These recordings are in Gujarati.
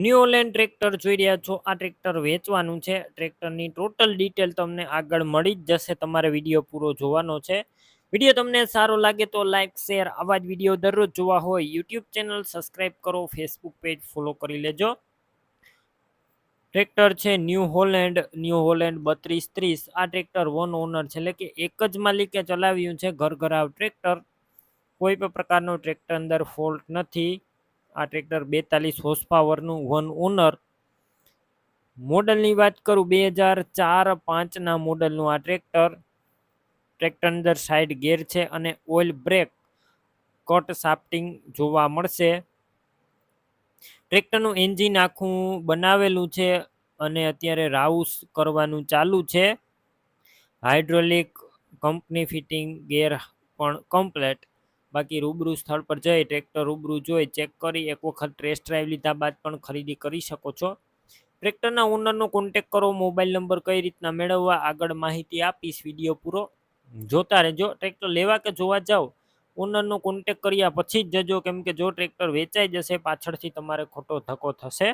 ન્યુ ઓલેન્ડ ટ્રેક્ટર જોઈ રહ્યા છો. આ ટ્રેક્ટર વેચવાનું છે. ટ્રેક્ટરની ટોટલ ડિટેલ તમને આગળ મળી જ જશે. તમારે વીડિયો પૂરો જોવાનો છે. વીડિયો તમને સારો લાગે તો લાઇક શેર આવા જ વીડિયો દરરોજ જોવા હોય. યુટ્યુબ ચેનલ સબસ્ક્રાઈબ કરો. ફેસબુક પેજ ફોલો કરી લેજો. ટ્રેક્ટર છે ન્યૂ હોલેન્ડ ન્યૂ હોલેન્ડ બત્રીસ ત્રીસ. આ ટ્રેક્ટર વન ઓનર છે. એટલે કે એક જ માલિકે ચલાવ્યું છે. ઘર ઘરાવ ટ્રેક્ટર કોઈ પણ પ્રકારનો ટ્રેક્ટર અંદર ફોલ્ટ નથી. આ ટ્રેક્ટર બેતાલીસ હોર્સ પાવરનું વન ઓનર મોડલની વાત કરું, બે હજાર ચાર પાંચના મોડલનું આ ટ્રેક્ટર. ટ્રેક્ટર અંદર સાઈડ ગેર છે અને ઓઇલ બ્રેક કટ સાફ્ટિંગ જોવા મળશે. ટ્રેક્ટરનું એન્જિન આખું બનાવેલું છે અને અત્યારે રાઉસ કરવાનું ચાલુ છે. હાઇડ્રોલિક કંપની ફિટિંગ ગેર પણ કમ્પ્લેટ બાકી રૂબરૂ સ્થળ પર જઈ ટ્રેક્ટર રૂબરૂ જોઈ ચેક કરી, એક વખત ટેસ્ટ ડ્રાઈવ લીધા બાદ પણ ખરીદી કરી શકો છો. ટ્રેક્ટરના ઓનરનો કોન્ટેક કરો મોબાઈલ નંબર કઈ રીતના મેળવવા આગળ માહિતી આપીશ વીડિયો પૂરો જોતા રહેજો. ટ્રેક્ટર લેવા કે જોવા જાઓ ઓનરનો કોન્ટેક કર્યા પછી જ જજો, કેમ કે જો ટ્રેક્ટર વેચાઈ જશે, પાછળથી તમારે ખોટો ધક્કો થશે.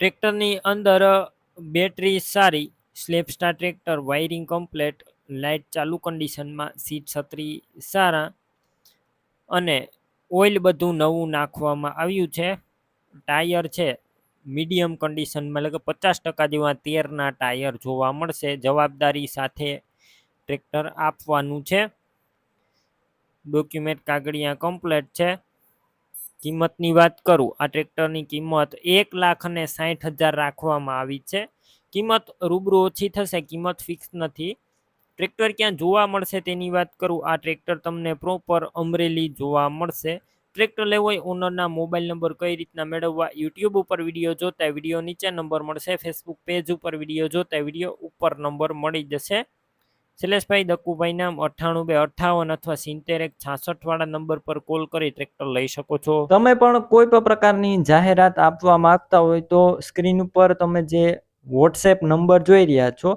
ટ્રેક્ટરની અંદર બેટરી સારી slap start tractor wiring complete light ચાલુ કન્ડિશનમાં સીટ છત્રી સારા અને ઓઇલ બધું નવું નાખવામાં આવ્યું છે. ટાયર છે, મીડિયમ કન્ડિશનમાં એટલે કે પચાસ ટકા જેવા તેરના ટાયર જોવા મળશે. જવાબદારી સાથે ટ્રેક્ટર આપવાનું છે. ડોક્યુમેન્ટ કાગળિયા કમ્પ્લેટ છે. કિંમતની વાત કરું, આ ટ્રેક્ટરની કિંમત એક લાખ અને સાઠ હજાર રાખવામાં આવી છે. કિંમત રૂબરૂ ઓછી થશે, કિંમત ફિક્સ નથી. ટ્રેક્ટર ક્યાં જોવા મળશે તેની વાત કરું? આ ટ્રેક્ટર તમને પ્રોપર અમરેલી જોવા મળશે. ટ્રેક્ટર લેવો હોય ઓનરના મોબાઈલ નંબર કઈ રીતના મેળવવા? યુટ્યુબ ઉપર વીડિયો જોતા વીડિયો નીચે નંબર મળશે. ફેસબુક પેજ ઉપર વીડિયો જોતા વીડિયો ઉપર નંબર મળી જશે. શૈલેષભાઈ દક્કુભાઈ નામ અઠ્ઠાણું બે અઠ્ઠાવન અથવા સિત્તેર એક છાસઠ વાળા નંબર પર કોલ કરી ટ્રેક્ટર લઈ શકો છો. તમે પણ કોઈ પણ પ્રકારની જાહેરાત આપવા માંગતા હોય તો સ્ક્રીન ઉપર તમે જે વોટ્સએપ નંબર જોઈ રહ્યા છો